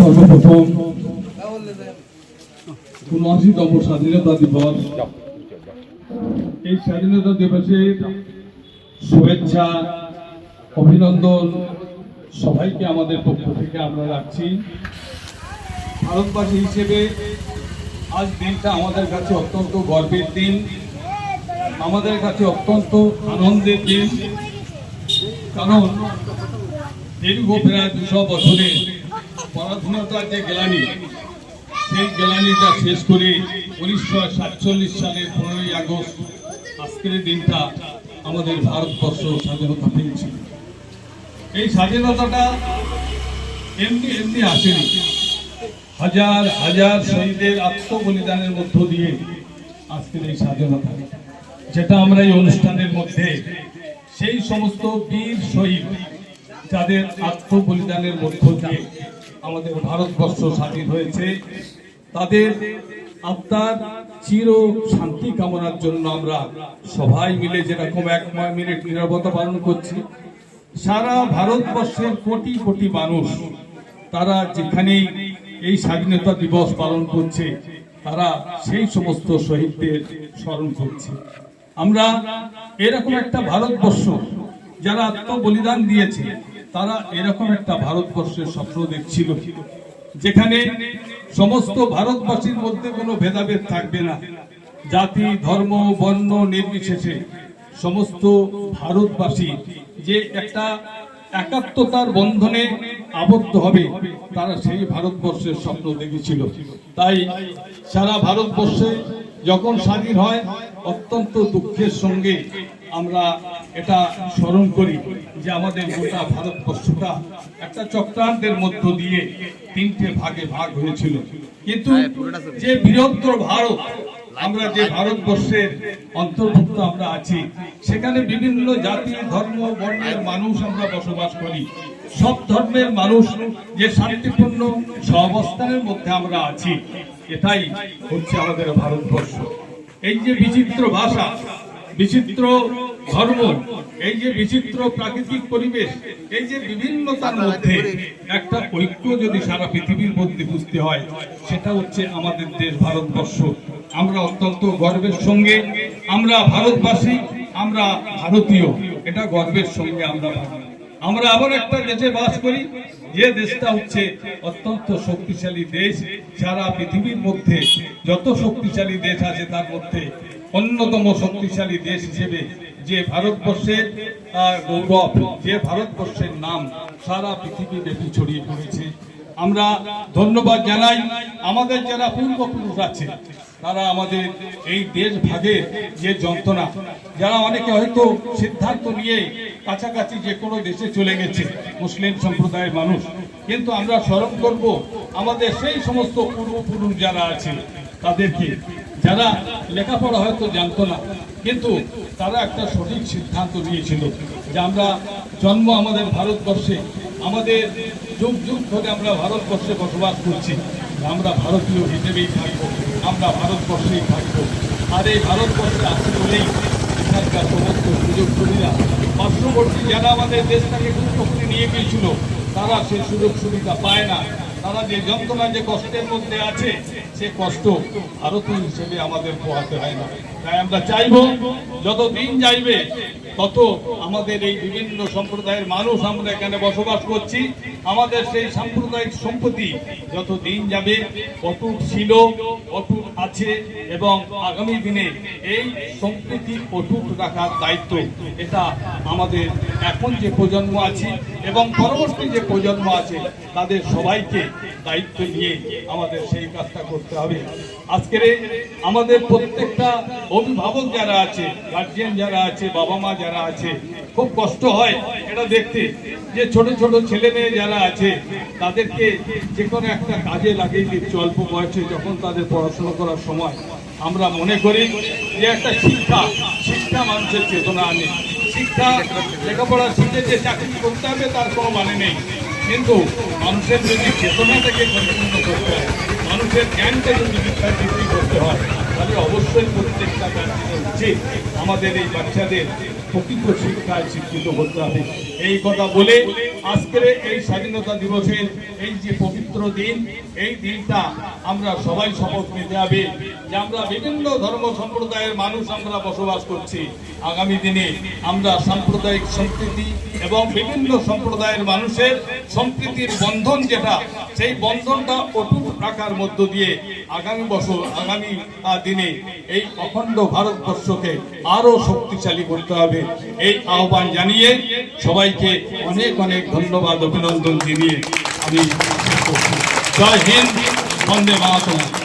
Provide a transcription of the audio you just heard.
সর্বপ্রথম উনআশিতম স্বাধীনতা দিবস। এই স্বাধীনতা দিবসের শুভেচ্ছা, অভিনন্দন সবাইকে আমাদের পক্ষ থেকে আমরা রাখছি। ভারতবাসী হিসেবে আজ দিনটা আমাদের কাছে অত্যন্ত গর্বের দিন, আমাদের কাছে অত্যন্ত আনন্দের দিন। কারণ দীর্ঘ প্রায় দুশো বছরের পরাধীনতার যে গ্লানি। সেই গ্লানিটা শেষ করে উনিশশো সাতচল্লিশ সালের পনেরোই আগস্ট আজকের দিনটা আমাদের ভারতবর্ষ স্বাধীনতা পেয়েছিল এই স্বাধীনতাটা এমনি এমনি আসেনি। হাজার হাজার শহীদের আত্মবলিদানের মধ্য দিয়ে আজকের এই স্বাধীনতা। যেটা আমরা এই অনুষ্ঠানের মধ্যে সেই সমস্ত বীর শহীদ যাদের আত্মবলিদানের মধ্য দিয়ে আমাদের ভারতবর্ষ স্বাধীন হয়েছে। তাদের আত্মার চির শান্তি কামনার জন্য আমরা সবাই মিলে যেরকম এক মিনিট নিরাপত্তা পালন করছি, সারা ভারতবর্ষের কোটি কোটি মানুষ, তারা যেখানেই এই স্বাধীনতা দিবস পালন করছে, তারা সেই সমস্ত শহীদদের স্মরণ করছে। আমরা এরকম একটা ভারতবর্ষ, যারা আত্মবলিদান দিয়েছে তারা এরকম একটা ভারতবর্ষের স্বপ্ন দেখছিল, যেখানে সমস্ত ভারতবাসীর মধ্যে কোনো ভেদাভেদ থাকবে না। জাতি, ধর্ম, বর্ণ, নির্বিশেষে সমস্ত ভারতবাসী যে একটা একাত্মতার বন্ধনে আবদ্ধ হবে, তারা সেই ভারতবর্ষের স্বপ্ন দেখেছিল। তাই সারা ভারতবর্ষে যখন স্বাধীন হয়, অত্যন্ত দুঃখের সঙ্গে আমরা এটা স্মরণ করি যে আমাদের গোটা ভারতবর্ষটা একটা চক্রান্তের মধ্য দিয়ে তিনটে ভাগে ভাগ হয়েছিল। কিন্তু যে বৃহত্তর ভারত আমরা যে ভারতবর্ষের অন্তর্ভুক্ত আমরা আছি সেখানে বিভিন্ন জাতি ধর্ম বর্ণের মানুষ আমরা বসবাস করি। সব ধর্মের মানুষ যে শান্তিপূর্ণ সহাবস্থানের মধ্যে আমরা আছি এটাই হচ্ছে আমাদের ভারতবর্ষ। এই যে বিচিত্র ভাষা বিচিত্র ধর্ম এই যে বিচিত্র প্রাকৃতিক পরিবেশ, এই যে বিভিন্নতার মধ্যে একটা ঐক্য যদি সারা পৃথিবীর মধ্যে বুঝতে হয়, সেটা হচ্ছে আমাদের দেশ ভারতবর্ষ। আমরা অত্যন্ত গর্বের সঙ্গে, আমরা ভারতবাসী, আমরা ভারতীয়, এটা গর্বের সঙ্গে আমরা আমরা আবার একটা দেশে বাস করি, যে দেশটা হচ্ছে অত্যন্ত শক্তিশালী দেশ। সারা পৃথিবীর মধ্যে যত শক্তিশালী দেশ আছে, তার মধ্যে অন্যতম শক্তিশালী দেশ হিসেবে যে ভারতবর্ষের গৌরব, যে ভারতবর্ষের নাম সারা পৃথিবী ব্যাপী ছড়িয়ে পড়েছে। আমরা ধন্যবাদ জানাই। আমাদের যারা পূর্বপুরুষ আছে, তারা আমাদের এই দেশ ভাগের যে যন্ত্রণা, যারা অনেকে হয়তো সিদ্ধান্ত নিয়ে কাছাকাছি যে কোনো দেশে চলে গেছে, মুসলিম সম্প্রদায়ের মানুষ। কিন্তু আমরা স্মরণ করব, আমাদের সেই সমস্ত পূর্বপুরুষ যারা আছে তাদেরকে। যারা লেখাপড়া হয়তো জানতো না, কিন্তু তারা একটা সঠিক সিদ্ধান্ত নিয়েছিল যে আমরা জন্ম আমাদের ভারতবর্ষে, আমাদের যুগ যুগ ধরে আমরা ভারতবর্ষে বসবাস করছি। আমরা ভারতীয় হিসেবেই থাকব, আমরা ভারতবর্ষেই থাকব। আর এই ভারতবর্ষে আছি বলেই এখানকার সমস্ত সুযোগ সুবিধা পার্শ্ববর্তী যারা আমাদের দেশটাকে গুরুত্ব করে নিয়ে গিয়েছিল, তারা সেই সুযোগ সুবিধা পায় না। তারা যে যন্ত্রণা, যে কষ্টের মধ্যে আছে সে কষ্ট ভারতীয় হিসেবে আমাদের পোহাতে হয় না। তাই আমরা চাইব যত দিন যাইবে, তত আমাদের এই বিভিন্ন সম্প্রদায়ের মানুষ আমরা এখানে বসবাস করছি। আমাদের সেই সাম্প্রদায়িক সম্পত্তি যত দিন যাবে, অটুট ছিল, অটুট আছে এবং আগামী দিনে এই সম্প্রীতি অটুট রাখার দায়িত্ব, এটা আমাদের এখন যে প্রজন্ম আছে এবং পরবর্তী যে প্রজন্ম আছে, তাদের সবাইকে দায়িত্ব নিয়ে আমাদের সেই কাজটা করতে হবে। আজকের আমাদের প্রত্যেকটা অভিভাবক যারা আছে গার্জিয়ান যারা আছে বাবা মা যারা আছে, খুব কষ্ট হয় এটা দেখতে যে ছোট ছোট ছেলে মেয়ে যারা আছে, তাদেরকে যে কোনো একটা কাজে লাগিয়ে দিচ্ছে অল্প বয়সে যখন তাদের পড়াশোনা করার সময়। আমরা মনে করি যে একটা শিক্ষা শিক্ষা মানুষের চেতনা আনে। শিক্ষা, লেখাপড়া শিখে যে চাকরি করতে হবে, তার কোনো মানে নেই। কিন্তু মানুষের যদি চেতনাটাকে পরিপূর্ণ করতে হয়, মানুষের জ্ঞানকে যদি বিস্তার বৃদ্ধি করতে হয়, তাহলে অবশ্যই প্রত্যেকটা গার্জেনের উচিত আমাদের এই বাচ্চাদের প্রকৃত শিক্ষায় শিক্ষিত করতে হবে। এই কথা বলে আজকের এই স্বাধীনতা দিবসের এই যে পবিত্র দিন, এই দিনটা আমরা সবাই শপথ নিতে হবে। যে আমরা বিভিন্ন ধর্ম সম্প্রদায়ের মানুষ আমরা বসবাস করছি। আগামী দিনে আমরা সাম্প্রদায়িক সম্প্রীতি এবং বিভিন্ন সম্প্রদায়ের মানুষের সম্প্রীতির বন্ধন যেটা, সেই বন্ধনটা অটুট রাখার মধ্য দিয়ে আগামী বছর, আগামী দিনে এই অখণ্ড ভারতবর্ষকে আরও শক্তিশালী করতে হবে। এই আহ্বান জানিয়ে সবাইকে অনেক অনেক ধন্যবাদ, অভিনন্দন জানিয়ে আমি। জয় হিন্দ, বন্দে মাতরম।